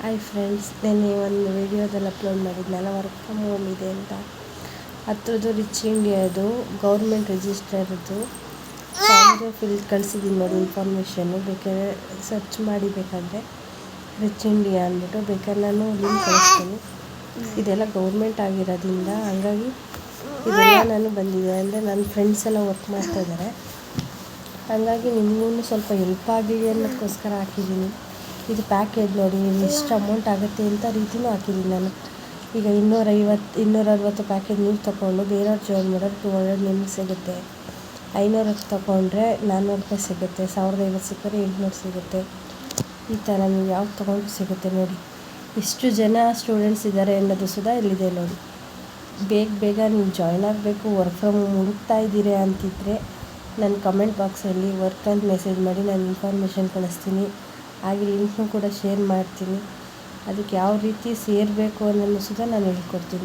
Hi friends ನೆನ್ನೆ ಒಂದು ವಿಡಿಯೋದಲ್ಲಿ ಅಪ್ಲೋಡ್ ಮಾಡಿದ್ನಲ್ಲ ವರ್ಕ್ ಫ್ರಮ್ ಹೋಮ್ ಇದೆ ಅಂತ. ಹತ್ರದ್ದು ರಿಚ್ ಇಂಡಿಯಾದು ಗೌರ್ಮೆಂಟ್ ರಿಜಿಸ್ಟರ್ದು ಫಾರ್ಮ್ಗೆ ಫಿಲ್ ಕಳಿಸಿದ್ದೀನಿ ನೋಡಿ ಇನ್ಫಾರ್ಮೇಷನ್ನು ಬೇಕಾದ್ರೆ ಸರ್ಚ್ ಮಾಡಿ ಬೇಕಾದರೆ ರಿಚ್ ಇಂಡಿಯಾ ಅಂದ್ಬಿಟ್ಟು ಬೇಕಾದ್ರೆ ನಾನು ಲಿಂಕ್ ಕಳಿಸ್ತೀನಿ. ಇದೆಲ್ಲ ಗೌರ್ಮೆಂಟ್ ಆಗಿರೋದ್ರಿಂದ ಹಂಗಾಗಿ ಇದೆಲ್ಲ ನಾನು ಬಂದಿದೆ. ಅಂದರೆ ನನ್ನ ಫ್ರೆಂಡ್ಸ್ ಎಲ್ಲ ವರ್ಕ್ ಮಾಡ್ತಾ ಇದ್ದಾರೆ. ಹಾಗಾಗಿ ನಿಮಗೂ ಸ್ವಲ್ಪ ಹೆಲ್ಪ್ ಆಗಲಿ ಅನ್ನೋದಕ್ಕೋಸ್ಕರ ಹಾಕಿದ್ದೀನಿ. ಇದು ಪ್ಯಾಕೇಜ್ ನೋಡಿ ಎಷ್ಟು ಅಮೌಂಟ್ ಆಗುತ್ತೆ ಅಂತ ರೀತಿನೂ ಹಾಕಿದ್ದೀನಿ ನಾನು. ಈಗ ಇನ್ನೂರೈವತ್ತು ಇನ್ನೂರ ಅರವತ್ತು ಪ್ಯಾಕೇಜ್ ನೀವು ತೊಗೊಂಡು ಬೇರೆಯವ್ರು ಜಾಯಿನ್ ಮಾಡೋರು ಟೂ ಹಂಡ್ರೆಡ್ ನಿಮ್ಗೆ ಸಿಗುತ್ತೆ. ಐನೂರಕ್ಕೆ ತೊಗೊಂಡ್ರೆ ನಾನ್ನೂರು ರೂಪಾಯಿ ಸಿಗುತ್ತೆ, ಸಾವಿರದ ಐವತ್ತು ಸಿಕ್ಕರೆ ಎಂಟುನೂರು ಸಿಗುತ್ತೆ. ಈ ಥರ ನೀವು ಯಾವ್ದು ತೊಗೊಂಡ್ರು ಸಿಗುತ್ತೆ ನೋಡಿ. ಎಷ್ಟು ಜನ ಸ್ಟೂಡೆಂಟ್ಸ್ ಇದ್ದಾರೆ ಅನ್ನೋದು ಸುಧಾ ಇಲ್ಲಿದೆ ನೋಡಿ. ಬೇಗ ಬೇಗ ನೀವು ಜಾಯ್ನ್ ಆಗಬೇಕು ವರ್ಕ್ ಫ್ರಮ್ ಹುಡುಕ್ತಾ ಇದ್ದೀರಿ ಅಂತಿದ್ರೆ, ನನ್ನ ಕಮೆಂಟ್ ಬಾಕ್ಸಲ್ಲಿ ವರ್ಕ್ ಅಂತ ಮೆಸೇಜ್ ಮಾಡಿ, ನಾನು ಇನ್ಫಾರ್ಮೇಷನ್ ಕಳಿಸ್ತೀನಿ. ಹಾಗೆ ಲಿಂಕ್ನು ಕೂಡ ಶೇರ್ ಮಾಡ್ತೀನಿ. ಅದಕ್ಕೆ ಯಾವ ರೀತಿ ಸೇರಬೇಕು ಅನ್ನೋದನ್ನು ಸುದ ನಾನು ಹೇಳ್ಕೊಡ್ತೀನಿ.